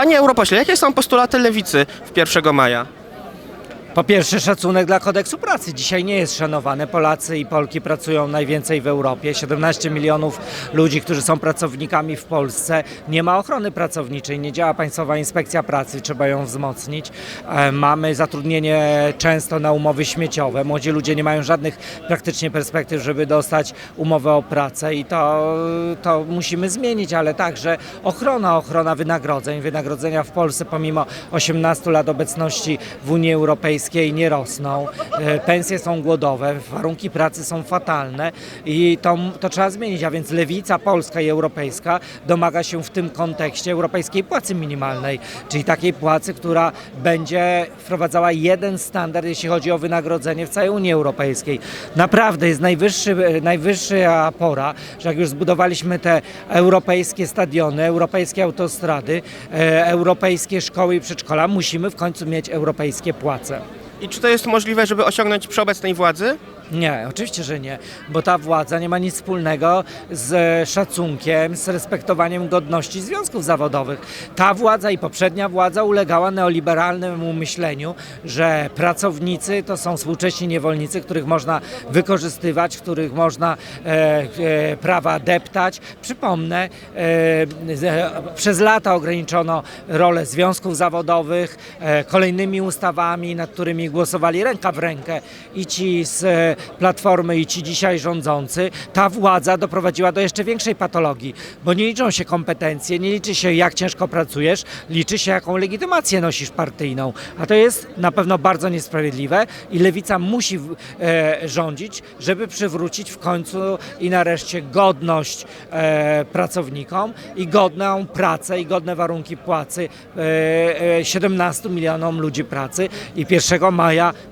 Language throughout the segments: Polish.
Panie europośle, jakie są postulaty lewicy w 1 maja? Po pierwsze szacunek dla kodeksu pracy. Dzisiaj nie jest szanowane. Polacy i Polki pracują najwięcej w Europie. 17 milionów ludzi, którzy są pracownikami w Polsce. Nie ma ochrony pracowniczej, nie działa Państwowa Inspekcja Pracy, trzeba ją wzmocnić. E, Mamy zatrudnienie często na umowy śmieciowe. Młodzi ludzie nie mają żadnych praktycznie perspektyw, żeby dostać umowę o pracę i to, to musimy zmienić, ale także ochrona, ochrona wynagrodzeń. Wynagrodzenia w Polsce pomimo 18 lat obecności w Unii Europejskiej nie rosną. E, Pensje są głodowe, warunki pracy są fatalne i to, to trzeba zmienić. A więc lewica polska i europejska domaga się w tym kontekście europejskiej płacy minimalnej, czyli takiej płacy, która będzie wprowadzała jeden standard, jeśli chodzi o wynagrodzenie w całej Unii Europejskiej. Naprawdę jest najwyższy, najwyższa pora, że jak już zbudowaliśmy te europejskie stadiony, europejskie autostrady, e, europejskie szkoły i przedszkola, musimy w końcu mieć europejskie płace. I czy to jest możliwe, żeby osiągnąć przy obecnej władzy? Nie, oczywiście, że nie, bo ta władza nie ma nic wspólnego z szacunkiem, z respektowaniem godności związków zawodowych. Ta władza i poprzednia władza ulegała neoliberalnemu myśleniu, że pracownicy to są współcześni niewolnicy, których można wykorzystywać, których można e, e, prawa deptać. Przypomnę, e, z- przez lata ograniczono rolę związków zawodowych e, kolejnymi ustawami, nad którymi głosowali ręka w rękę i ci z e, Platformy i ci dzisiaj rządzący. Ta władza doprowadziła do jeszcze większej patologii, bo nie liczą się kompetencje, nie liczy się jak ciężko pracujesz, liczy się jaką legitymację nosisz partyjną. A to jest na pewno bardzo niesprawiedliwe i lewica musi e, rządzić, żeby przywrócić w końcu i nareszcie godność e, pracownikom i godną pracę i godne warunki płacy e, e, 17 milionom ludzi pracy i 1 maja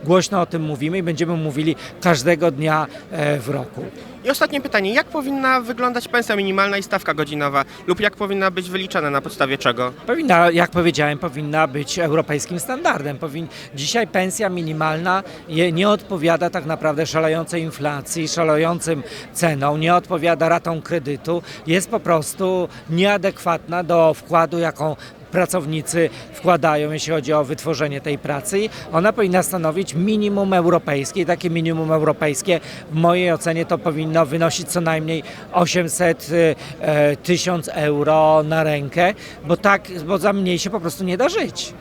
głośno o tym mówimy i będziemy mówili każdego dnia e, w roku. I ostatnie pytanie, jak powinna wyglądać pensja minimalna i stawka godzinowa? Lub jak powinna być wyliczana, na podstawie czego? Powinna, jak powiedziałem, powinna być europejskim standardem. Powin... Dzisiaj pensja minimalna nie odpowiada tak naprawdę szalejącej inflacji, szalejącym cenom, nie odpowiada ratom kredytu, jest po prostu nieadekwatna do wkładu, jaką pracownicy wkładają, jeśli chodzi o wytworzenie tej pracy. Ona powinna stanowić minimum europejskie. Takie minimum europejskie w mojej ocenie to powinno wynosić co najmniej 800 y, e, tysiąc euro na rękę, bo tak, bo za mniej się po prostu nie da żyć.